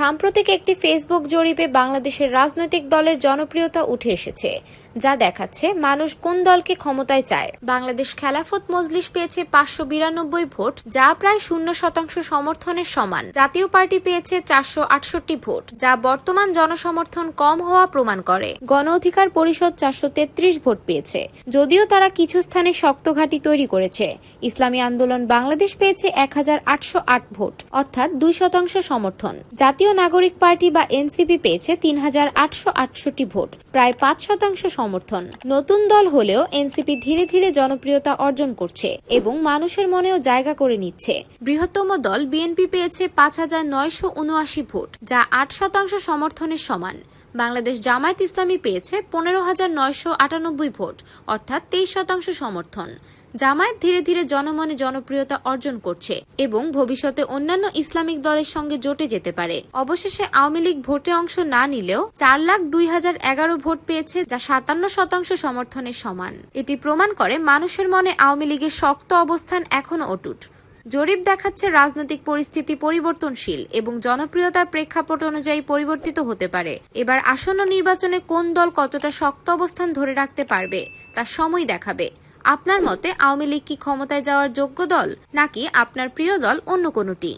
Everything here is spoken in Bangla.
সাম্প্রতিক একটি ফেসবুক জরিপে বাংলাদেশের রাজনৈতিক দলের জনপ্রিয়তা উঠে এসেছে, যা দেখাচ্ছে মানুষ কোন দলকে ক্ষমতায় চায়। বাংলাদেশ খেলাফত মজলিস পেয়েছে পাঁচশো বিরানব্বই ভোট, যা প্রায় শূন্য শতাংশ সমর্থনের সমান। জাতীয় পার্টি পেয়েছে চারশো আটষট্টি ভোট, যা বর্তমান জনসমর্থন কম হওয়া প্রমাণ করে। গণ অধিকার পরিষদ চারশো তেত্রিশ ভোট পেয়েছে, যদিও তারা কিছু স্থানে শক্ত ঘাঁটি তৈরি করেছে। ইসলামী আন্দোলন বাংলাদেশ পেয়েছে এক হাজার আটশো আট ভোট, অর্থাৎ দুই শতাংশ সমর্থন। জাতীয় নাগরিক পার্টি বা এনসিপি পেয়েছে তিন হাজার আটশো আটষট্টি ভোট, প্রায় পাঁচ শতাংশ সমর্থন। নতুন দল হলেও এনসিপি ধীরে ধীরে জনপ্রিয়তা অর্জন করছে এবং মানুষের মনেও জায়গা করে নিচ্ছে। বৃহত্তম দল বিএনপি পেয়েছে পাঁচ হাজার নয়শো উনআশি ভোট, যা আট শতাংশ সমর্থনের সমান। বাংলাদেশ জামায়াত ইসলামী পেয়েছে পনেরো হাজার নয়শো আটানব্বই ভোট, অর্থাৎ তেইশ শতাংশ সমর্থন। জামায়াত ধীরে ধীরে জনমনে জনপ্রিয়তা অর্জন করছে এবং ভবিষ্যতে অন্যান্য ইসলামিক দলের সঙ্গে জোটে যেতে পারে। অবশেষে আওয়ামী লীগ ভোটে অংশ না নিলেও চার লাখ দুই হাজার এগারো ভোট পেয়েছে, যা সাতান্ন শতাংশ সমর্থনের সমান। এটি প্রমাণ করে মানুষের মনে আওয়ামী লীগের শক্ত অবস্থান এখনও অটুট। জরিপ দেখাচ্ছে রাজনৈতিক পরিস্থিতি পরিবর্তনশীল এবং জনপ্রিয়তার প্রেক্ষাপট অনুযায়ী পরিবর্তিত হতে পারে। এবার আসন্ন নির্বাচনে কোন দল কতটা শক্ত অবস্থান ধরে রাখতে পারবে, তা সময় দেখাবে। আপনার মতে আওয়ামী লীগ কি ক্ষমতায় যাওয়ার যোগ্য দল, নাকি আপনার প্রিয় দল অন্য কোনোটি?